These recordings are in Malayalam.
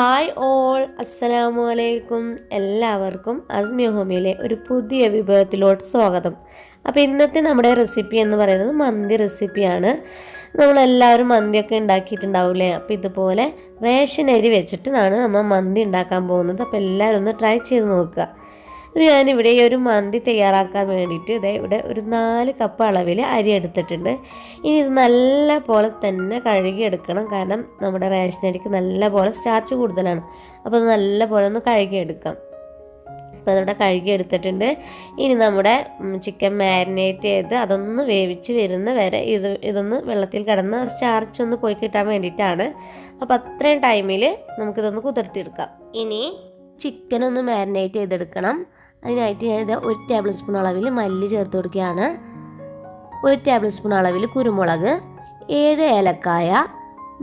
ഹായ് ഓൾ അസ്സലാമു അലൈക്കും എല്ലാവർക്കും അസ്മി ഹോമിയിലെ ഒരു പുതിയ വിഭവത്തിലോട്ട് സ്വാഗതം. അപ്പോൾ ഇന്നത്തെ നമ്മുടെ റെസിപ്പി എന്ന് പറയുന്നത് മന്തി റെസിപ്പിയാണ്. നമ്മളെല്ലാവരും മന്തിയൊക്കെ ഉണ്ടാക്കിയിട്ടുണ്ടാവില്ലേ അപ്പോൾ ഇതുപോലെ റേഷൻ അരി വെച്ചിട്ടാണ് നമ്മൾ മന്തി ഉണ്ടാക്കാൻ പോകുന്നത്. അപ്പോൾ എല്ലാവരും ഒന്ന് ട്രൈ ചെയ്ത് നോക്കുക. ഒരു ഞാനിവിടെ ഈ ഒരു മന്തി തയ്യാറാക്കാൻ വേണ്ടിയിട്ട് ഇതേ ഇവിടെ ഒരു നാല് കപ്പ് അളവിൽ അരി എടുത്തിട്ടുണ്ട്. ഇനി ഇത് നല്ല പോലെ തന്നെ കഴുകിയെടുക്കണം. കാരണം നമ്മുടെ റേഷൻ അരിക്ക് നല്ല പോലെ സ്റ്റാർച്ച് കൂടുതലാണ്. അപ്പോൾ നല്ല പോലെ ഒന്ന് കഴുകിയെടുക്കാം. അപ്പോൾ അതിവിടെ കഴുകി എടുത്തിട്ടുണ്ട് ഇനി നമ്മുടെ ചിക്കൻ മാരിനേറ്റ് ചെയ്ത് അതൊന്ന് വേവിച്ച് വരുന്ന വരെ ഇത് ഇതൊന്ന് വെള്ളത്തിൽ കിടന്ന് സ്റ്റാർച്ച് ഒന്ന് പോയി കിട്ടാൻ വേണ്ടിയിട്ടാണ്. അപ്പോൾ അത്രയും ടൈമിൽ നമുക്കിതൊന്ന് കുതിർത്തിയെടുക്കാം. ഇനി ചിക്കൻ ഒന്ന് മാരിനേറ്റ് ചെയ്തെടുക്കണം. അതിനായിട്ട് ഞാൻ ഞാനിത് ഒരു ടേബിൾ സ്പൂൺ അളവിൽ മല്ലി ചേർത്ത് കൊടുക്കുകയാണ്. ഒരു ടേബിൾ സ്പൂൺ അളവിൽ കുരുമുളക് ഏഴ് ഏലക്കായ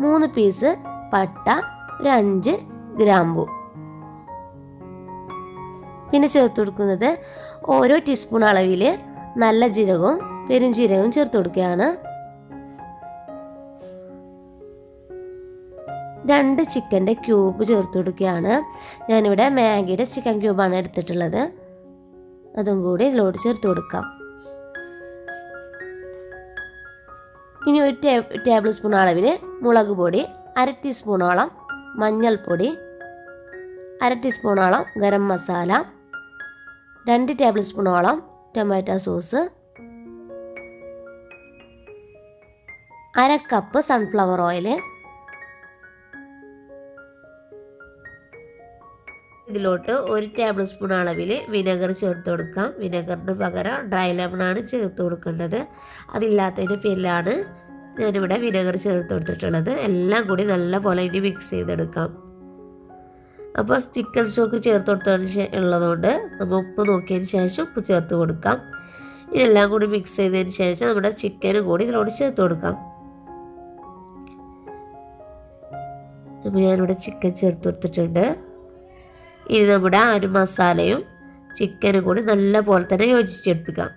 മൂന്ന് പീസ് പട്ട ഒരു അഞ്ച് ഗ്രാമ്പു. പിന്നെ ചേർത്ത് കൊടുക്കുന്നത് ഓരോ ടീസ്പൂൺ അളവിൽ നല്ല ജീരകവും പെരും ജീരകവും ചേർത്ത് കൊടുക്കുകയാണ്. രണ്ട് ചിക്കന്റെ ക്യൂബ് ചേർത്ത് കൊടുക്കുകയാണ്. ഞാനിവിടെ മാഗിയുടെ ചിക്കൻ ക്യൂബാണ് എടുത്തിട്ടുള്ളത്. അതും കൂടി ഇതിലോട്ട് ചേർത്ത് കൊടുക്കാം. ഇനി ഒരു ടേബിൾ സ്പൂൺ അളവിൽ മുളക് പൊടി അര ടീസ്പൂണോളം മഞ്ഞൾപ്പൊടി അര ടീസ്പൂണോളം ഗരം മസാല രണ്ട് ടേബിൾ സ്പൂണോളം ടൊമാറ്റോ സോസ് അര കപ്പ് സൺഫ്ലവർ ഓയിൽ ഇതിലോട്ട് ഒരു ടേബിൾ സ്പൂൺ അളവിൽ വിനെഗർ ചേർത്ത് കൊടുക്കാം. വിനെഗറിന് പകരം ഡ്രൈ ലെമണാണ് ചേർത്ത് കൊടുക്കേണ്ടത്. അതില്ലാത്തതിന്റെ പേരിലാണ് ഞാനിവിടെ വിനെഗർ ചേർത്ത് കൊടുത്തിട്ടുള്ളത്. എല്ലാം കൂടി നല്ലപോലെ ഇനി മിക്സ് ചെയ്തെടുക്കാം. അപ്പോൾ ചിക്കൻ സ്റ്റോക്ക് ചേർത്ത് കൊടുത്തതിന് ഉള്ളതുകൊണ്ട് നമ്മൾ ഉപ്പ് നോക്കിയതിന് ശേഷം ഉപ്പ് ചേർത്ത് കൊടുക്കാം. ഇതെല്ലാം കൂടി മിക്സ് ചെയ്തതിന് ശേഷം നമ്മുടെ ചിക്കനും കൂടി ഇതിലോട്ട് ചേർത്ത് കൊടുക്കാം. അപ്പോൾ ഞാനിവിടെ ചിക്കൻ ചേർത്ത് കൊടുത്തിട്ടുണ്ട്. ഇനി നമ്മുടെ ആ ഒരു മസാലയും ചിക്കനും കൂടി നല്ല പോലെ തന്നെ യോജിച്ചെടുപ്പിക്കാം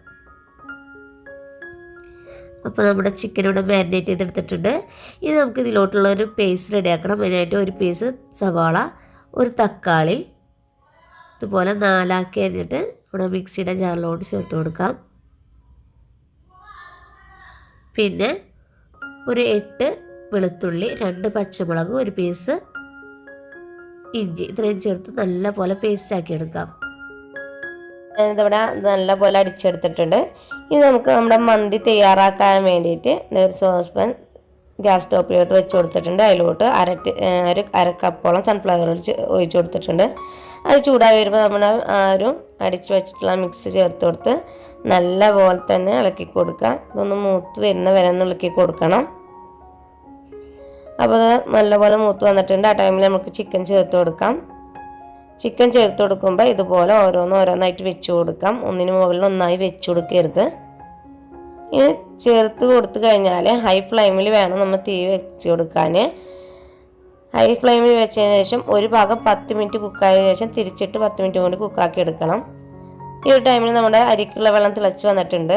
അപ്പോൾ നമ്മുടെ ചിക്കൻ ഇവിടെ മാരിനേറ്റ് ചെയ്തെടുത്തിട്ടുണ്ട്. ഇനി നമുക്ക് ഇതിലോട്ടുള്ള ഒരു പേസ്റ്റ് റെഡിയാക്കണം. അതിനായിട്ട് ഒരു പീസ് സവാള ഒരു തക്കാളി ഇതുപോലെ നാലാക്കി അരിഞ്ഞിട്ട് നമ്മുടെ മിക്സിയുടെ ജാറിലോട്ട് ചേർത്ത് കൊടുക്കാം. പിന്നെ ഒരു എട്ട് വെളുത്തുള്ളി രണ്ട് പച്ചമുളക് ഒരു പീസ് ഇഞ്ചി ഇത്രയും ചേർത്ത് നല്ല പോലെ പേസ്റ്റ് ആക്കി എടുക്കാം. ഇതിവിടെ നല്ല പോലെ അടിച്ചെടുത്തിട്ടുണ്ട്. ഇനി നമുക്ക് നമ്മുടെ മന്തി തയ്യാറാക്കാൻ വേണ്ടിയിട്ട് ഒരു സോസ് പാൻ ഗ്യാസ് സ്റ്റോപ്പിലോട്ട് വെച്ച് കൊടുത്തിട്ടുണ്ട്. അതിലോട്ട് അര ഒരു അര കപ്പോളം സൺഫ്ലവർ ഒഴിച്ച് കൊടുത്തിട്ടുണ്ട്. അത് ചൂടായി വരുമ്പോൾ നമ്മൾ ആരും അടിച്ച് വെച്ചിട്ടുള്ള മിക്സ് ചേർത്ത് കൊടുത്ത് നല്ല പോലെ തന്നെ ഇളക്കി കൊടുക്കുക. ഇതൊന്ന് മൂത്ത് വരുന്ന വരെ ഒന്ന് ഇളക്കി കൊടുക്കണം. അപ്പോൾ അത് നല്ലപോലെ മൂത്ത് വന്നിട്ടുണ്ട്. ആ ടൈമിൽ നമുക്ക് ചിക്കൻ ചേർത്ത് കൊടുക്കാം. ചിക്കൻ ചേർത്ത് കൊടുക്കുമ്പോൾ ഇതുപോലെ ഓരോന്ന് ഓരോന്നായിട്ട് വെച്ച് കൊടുക്കാം. ഒന്നിന് മുകളിൽ ഒന്നായി വെച്ച് കൊടുക്കരുത്. ഇനി ചേർത്ത് കൊടുത്തു കഴിഞ്ഞാൽ ഹൈ ഫ്ലെയിമിൽ വേണം നമ്മൾ തീ വെച്ച് കൊടുക്കാൻ ഹൈ ഫ്ലെയിമിൽ വെച്ചതിന് ശേഷം ഒരു ഭാഗം പത്ത് മിനിറ്റ് കുക്കായതിനു ശേഷം തിരിച്ചിട്ട് പത്ത് മിനിറ്റ് കൊണ്ട് കുക്കാക്കി എടുക്കണം. ഈ ഒരു ടൈമിൽ നമ്മുടെ അരിക്കുള്ള വെള്ളം തിളച്ച് വന്നിട്ടുണ്ട്.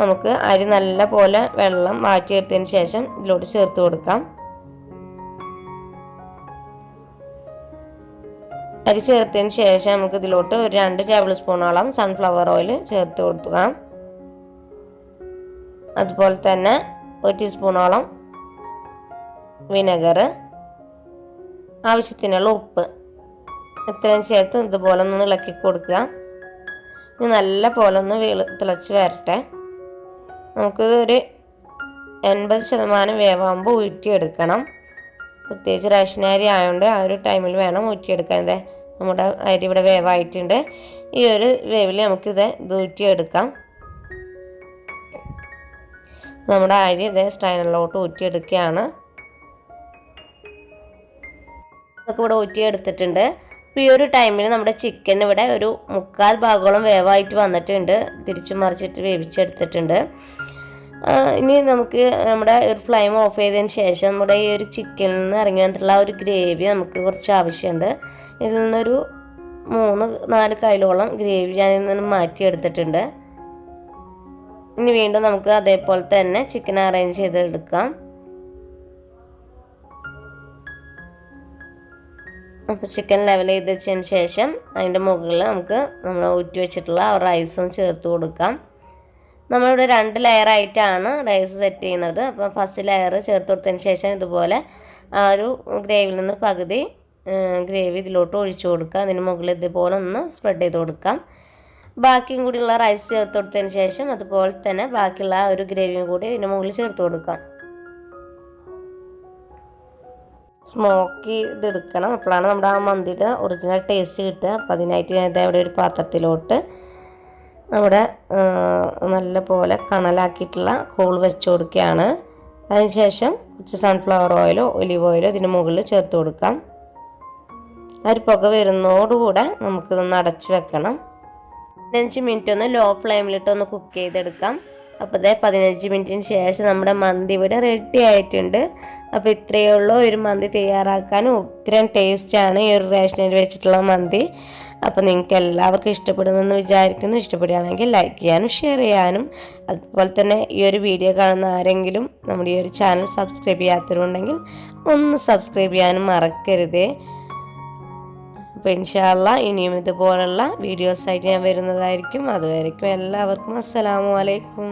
നമുക്ക് അരി നല്ല പോലെ വെള്ളം മാറ്റിയെടുത്തതിന് ശേഷം ഇതിലോട്ട് ചേർത്ത് കൊടുക്കാം. അരി ചേർത്തതിന് ശേഷം നമുക്ക് ഇതിലോട്ട് ഒരു രണ്ട് ടേബിൾ സ്പൂണോളം സൺഫ്ലവർ ഓയിൽ ചേർത്ത് കൊടുക്കാം അതുപോലെ തന്നെ ഒരു ടീസ്പൂണോളം വിനെഗർ ആവശ്യത്തിനുള്ള ഉപ്പ്. ഇത്രയും ചേർത്ത് ഇതുപോലെ ഒന്ന് ഇളക്കി കൊടുക്കുക. ഇനി നല്ല പോലെ ഒന്ന് വീൾ തിളച്ച് വരട്ടെ. നമുക്കിത് ഒരു എൺപത് ശതമാനം വേവാകുമ്പോൾ ഊറ്റിയെടുക്കണം പ്രത്യേകിച്ച് റേഷൻ അരി ആയതുകൊണ്ട് ആ ഒരു ടൈമിൽ വേണം ഊറ്റിയെടുക്കാൻ. നമ്മുടെ അരി ഇവിടെ വേവായിട്ടുണ്ട്. ഈ ഒരു വേവിൽ നമുക്കിത് ഊറ്റിയെടുക്കാം. നമ്മുടെ അരി ഇതേ സ്റ്റൈനിലോട്ട് ഊറ്റിയെടുക്കുകയാണ്. ഇതൊക്കെ ഇവിടെ ഊറ്റിയെടുത്തിട്ടുണ്ട്. അപ്പോൾ ഈ ഒരു ടൈമിൽ നമ്മുടെ ചിക്കൻ ഇവിടെ ഒരു മുക്കാൽ ഭാഗങ്ങളും വേവായിട്ട് വന്നിട്ടുണ്ട്. തിരിച്ചു മറിച്ചിട്ട് വേവിച്ചെടുത്തിട്ടുണ്ട്. ഇനി നമുക്ക് നമ്മുടെ ഒരു ഫ്ലെയിം ഓഫ് ചെയ്തതിന് ശേഷം നമ്മുടെ ഈ ഒരു ചിക്കനിൽ നിന്ന് ഇറങ്ങി വന്നിട്ടുള്ള ഒരു ഗ്രേവി നമുക്ക് കുറച്ച് ആവശ്യമുണ്ട്. ഇതിൽ നിന്നൊരു മൂന്ന് നാല് കൈലോളം ഗ്രേവി ഞാൻ നിന്ന് മാറ്റിയെടുത്തിട്ടുണ്ട്. ഇനി വീണ്ടും നമുക്ക് അതേപോലെ തന്നെ ചിക്കൻ അറേഞ്ച് ചെയ്തെടുക്കാം. അപ്പോൾ ചിക്കൻ ലെവൽ ചെയ്ത് വെച്ചതിന് ശേഷം അതിന്റെ മുകളിൽ നമുക്ക് നമ്മൾ ഊറ്റി വെച്ചിട്ടുള്ള റൈസും ചേർത്ത് കൊടുക്കാം. നമ്മളിവിടെ രണ്ട് ലെയർ ആയിട്ടാണ് റൈസ് സെറ്റ് ചെയ്യുന്നത്. അപ്പോൾ ഫസ്റ്റ് ലെയർ ചേർത്ത് കൊടുത്തതിന് ശേഷം ഇതുപോലെ ആ ഒരു ഗ്രേവിയിൽ നിന്ന് പകുതി ഗ്രേവി ഇതിലോട്ട് ഒഴിച്ചു കൊടുക്കുക. അതിന് മുകളിൽ ഇതുപോലെ ഒന്ന് സ്പ്രെഡ് ചെയ്ത് കൊടുക്കാം. ബാക്കിയും കൂടിയുള്ള റൈസ് ചേർത്ത് കൊടുത്തതിന് ശേഷം അതുപോലെ തന്നെ ബാക്കിയുള്ള ആ ഒരു ഗ്രേവിയും കൂടി ഇതിന് മുകളിൽ ചേർത്ത് കൊടുക്കാം. സ്മോക്കി ഇതെടുക്കണം. അപ്പോഴാണ് നമ്മുടെ ആ മന്തിയുടെ ഒറിജിനൽ ടേസ്റ്റ് കിട്ടുക. അപ്പം അതിനായിട്ട് ഞാൻ ഇതേ അവിടെ ഒരു പാത്രത്തിലോട്ട് നമ്മുടെ നല്ല പോലെ കണലാക്കിയിട്ടുള്ള ഹോൾ വെച്ച് കൊടുക്കുകയാണ്. അതിനുശേഷം കുറച്ച് സൺഫ്ലവർ ഓയിലോ ഒലിവ് ഓയിലോ ഇതിന് മുകളിൽ ചേർത്ത് കൊടുക്കാം. ഒരു പുക വരുന്നതോടുകൂടെ നമുക്കിതൊന്ന് അടച്ച് വെക്കണം. പതിനഞ്ച് മിനിറ്റ് ഒന്ന് ലോ ഫ്ലെയിമിലിട്ട് ഒന്ന് കുക്ക് ചെയ്തെടുക്കാം. അപ്പോൾ ഇതേ പതിനഞ്ച് മിനിറ്റിന് ശേഷം നമ്മുടെ മന്തി ഇവിടെ റെഡി ആയിട്ടുണ്ട്. അപ്പോൾ ഇത്രയേ ഉള്ളൂ. ഒരു മന്തി തയ്യാറാക്കാൻ ഉഗ്രൻ ടേസ്റ്റാണ് ഈ ഒരു റേഷനിൽ വെച്ചിട്ടുള്ള മന്തി. അപ്പോൾ നിങ്ങൾക്ക് എല്ലാവർക്കും ഇഷ്ടപ്പെടുമെന്ന് വിചാരിക്കുന്നു. ഇഷ്ടപ്പെടുകയാണെങ്കിൽ ലൈക്ക് ചെയ്യാനും ഷെയർ ചെയ്യാനും. അതുപോലെ തന്നെ ഈ ഒരു വീഡിയോ കാണുന്ന ആരെങ്കിലും നമ്മുടെ ഈ ഒരു ചാനൽ സബ്സ്ക്രൈബ് ചെയ്യാത്തവരുണ്ടെങ്കിൽ ഒന്ന് സബ്സ്ക്രൈബ് ചെയ്യാനും മറക്കരുതേ. അപ്പോൾ ഇൻഷാല്ല ഇനിയും ഇതുപോലുള്ള വീഡിയോസായിട്ട് ഞാൻ വരുന്നതായിരിക്കും. അതുവരയ്ക്കും എല്ലാവർക്കും അസ്സലാമു അലൈക്കും.